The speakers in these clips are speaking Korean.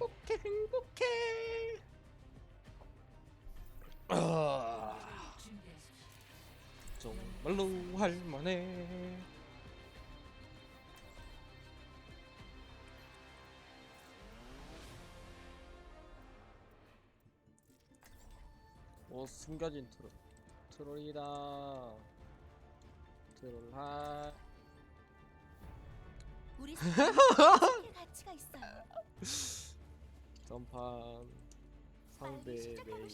행복해 행복해. 아, 정말로 할만해 오 숨겨진 트롤. 트롤이다. 트롤하 우리 가치가 있어요. 전판 상대 레이어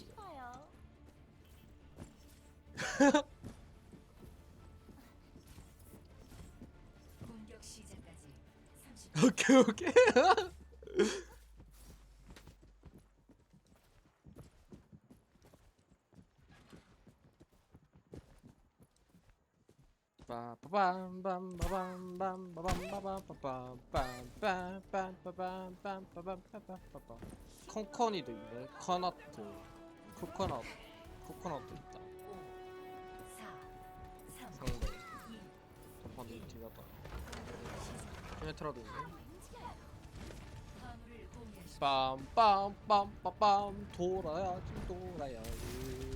공격 시작까지 30. 오케이 오케이 콩코니도 있네 커넛도 코코넛 코코넛도 있다 상대 전판도 뒤가다 제네트라도 있네 빰빰빰빰빰 돌아야지 돌아야지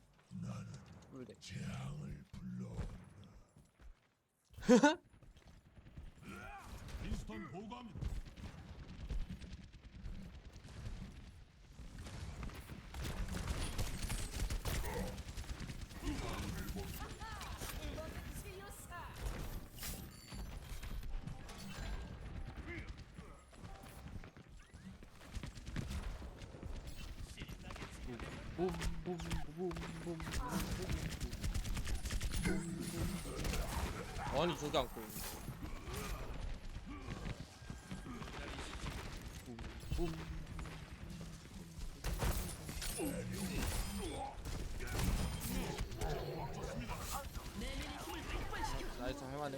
불대. 재앙을 불러. 빈스턴 보고합니다. 아니 저기 안고 나이스 할만해.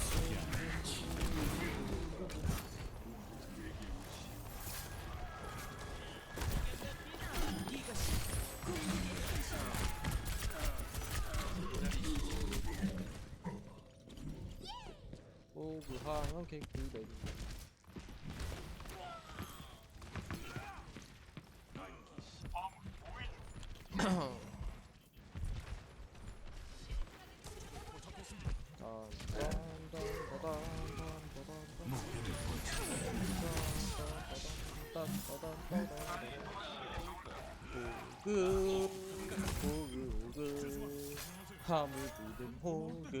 부상은 개꿀 내리 호그 호그 호그 하무 묻은 호그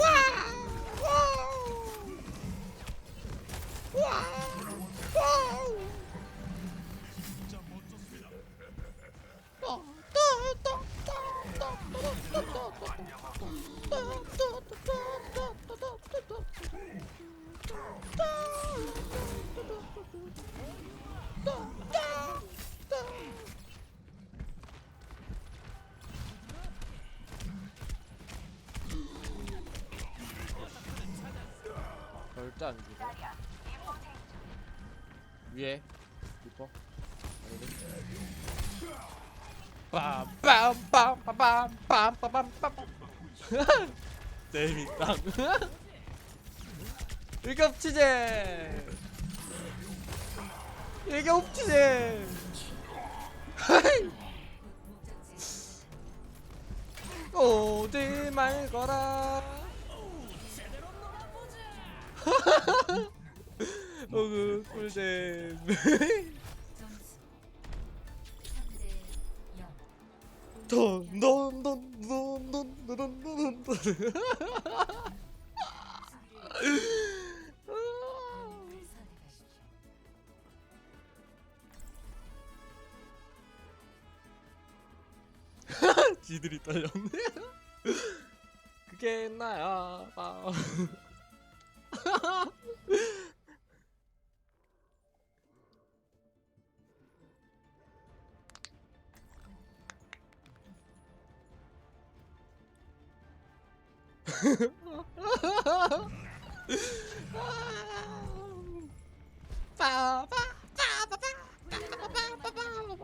와우 와우 와우 위에 리퍼? 아니네 빰빰빰빰빰빰빰빰빰 재밌다. 이게 없지지 이게 없지지 오지 말거라 어그 꿀잼 점수 3대 0 돈돈돈돈돈돈돈돈. 지들이 떨렸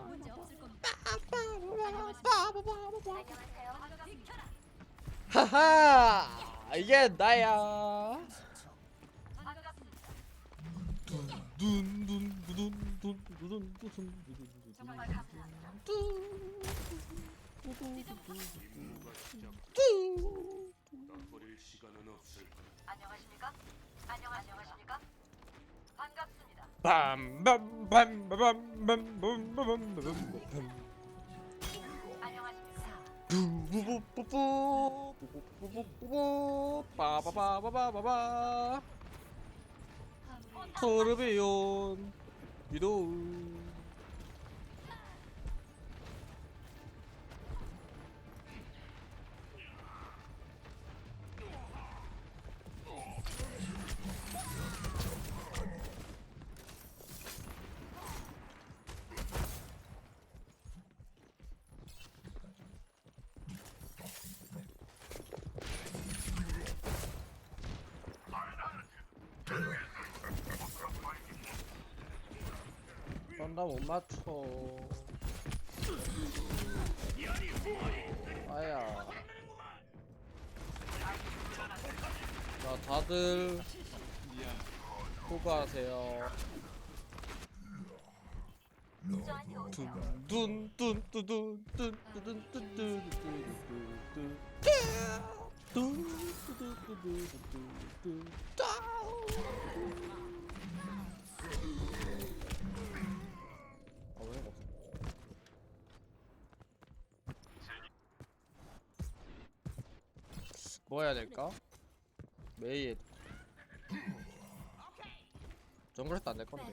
문제 없을 겁니다. 안녕하세요. 하하 이게 나야 정말 감사합니다. 뚜 시간은 없을 거다. 안녕하십니까? 안녕 안녕하십니까? 반갑습니다. 빰빰빰빰빰빰빰빰빰빰 안녕하십니까? 부부부부부 부부부부부 빠바바바바바바 토르비온 위도 나 못 맞춰. 아야. 자 다들 수고하세요. 아, 왜 이거 없어? 뭐 해야 될까? 메이 정글했도 안될 건데.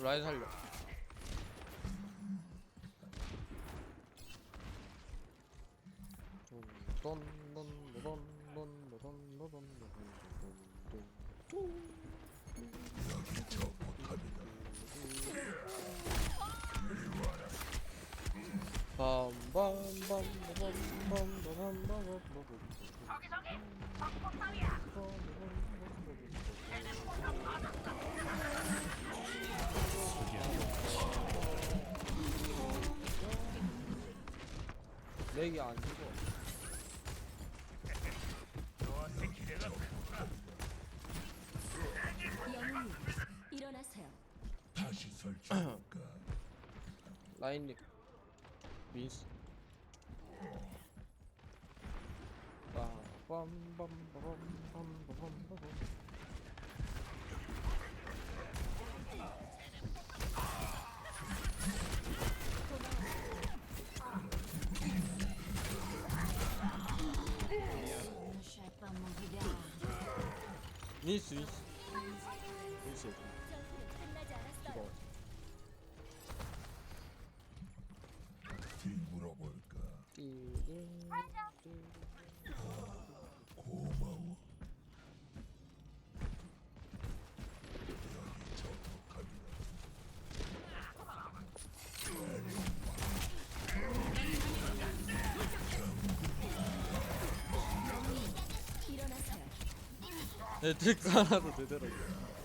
라인 살려 렉이 안 죽어 일어나세요. 다시 설치할까? 라인님 민스 빰빰빰빰빰빰빰빰 밀수 밀수. 밀수 이거 네, 덱 하나로 되더라고요.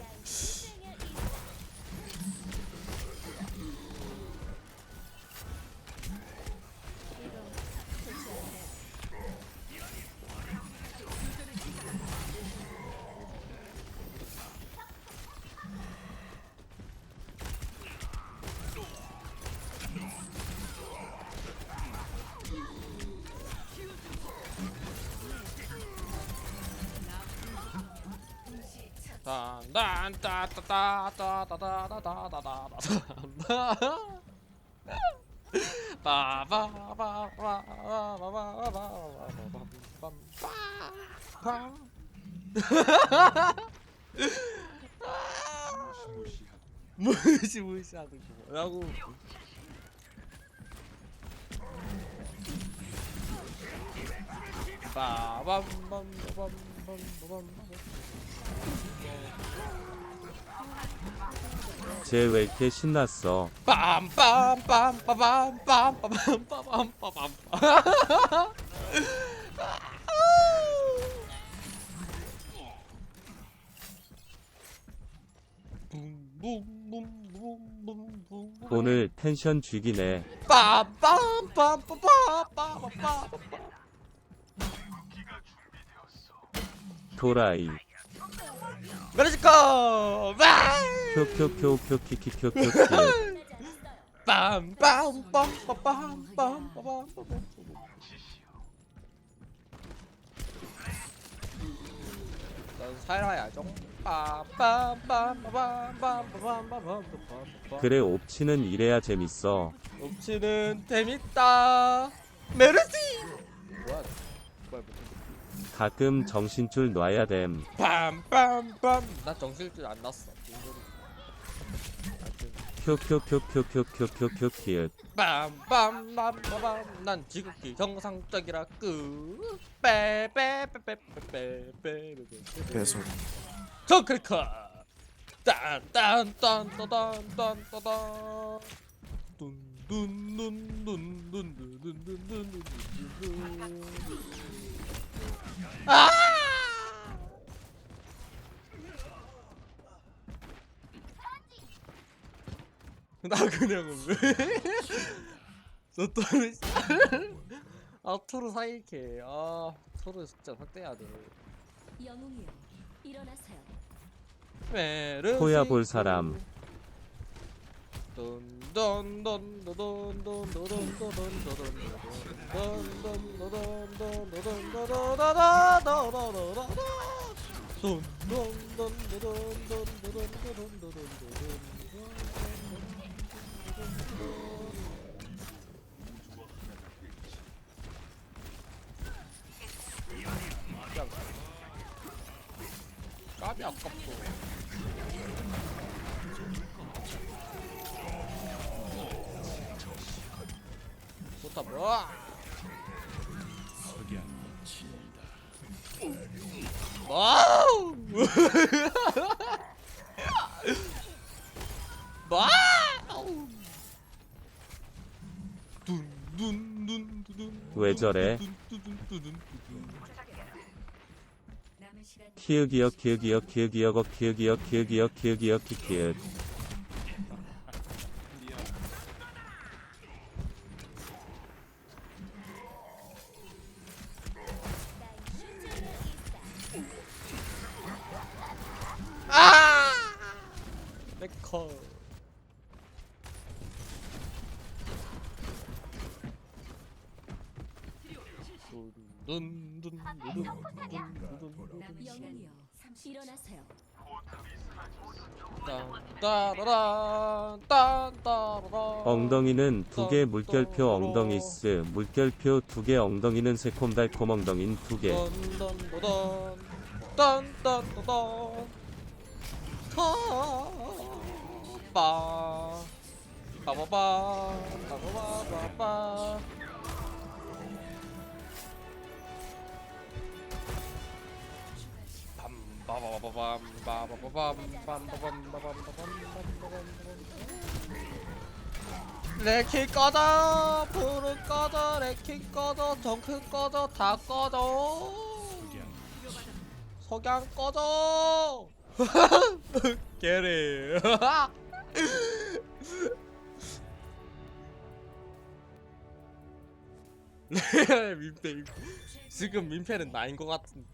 무시무시하는 거 뭐라고 빠밤밤밤밤밤밤밤 쟤 왜 이렇게 신났어? 빰빰빰빰빰빰빰빰빰빰 붐붐붐붐붐붐 오늘 텐션 죽이네. 빰빰빰빰빰빰빰빰 도라이. 끝나지 않았어요. 빰빰빰빰빰빰빰빰빰 난 살아야죠 빰빰빰빰빰빰빰빰빰빰 그래 옵치는 이래야 재밌어. 옵치는 재밌다 메르시 뭐야 뭐야 가끔 정신줄 놔야 됨. 빰빰빰 나 정신줄 안 났어 쿄쿄쿄쿄쿄쿄쿄키읓. 빰빰빰빰빰 난 지극히 정상적이라 끄 빼빼빼빼빼빼빼빼 배소 저 크리커 딴딴딴딴딴딴딴딴 둔둔둔둔둔둔둔둔둔둔둔둔둔둔 아! 나 그냥 왜? 저 또는 아 토르 사이케 아 토르 진짜 확대해야 돼 영웅이여 일어나세요. 메르시 호야 볼 사람. 까비 아깝고 좋다 뭐. 와우 와왜 저래? 키읔이역 키읔이역 키읔이역 키읔이역 키읔이역 키읔이역 키읔 컷. 엉덩이는 두 개 물결표 엉덩이스 물결표 두 개 엉덩이는 새콤달콤 엉덩인 두개. 딴딴따단 딴딴 빠 빠바바 빠바바바바 빰바바바밤 빠바바밤 빰바밤바밤바밤바밤바밤 레킹 꺼져 불은 꺼져 레킹 꺼져 덩크 꺼져 다 꺼져 석양 꺼져 개래 민폐. 지금 민폐는 나인 것 같은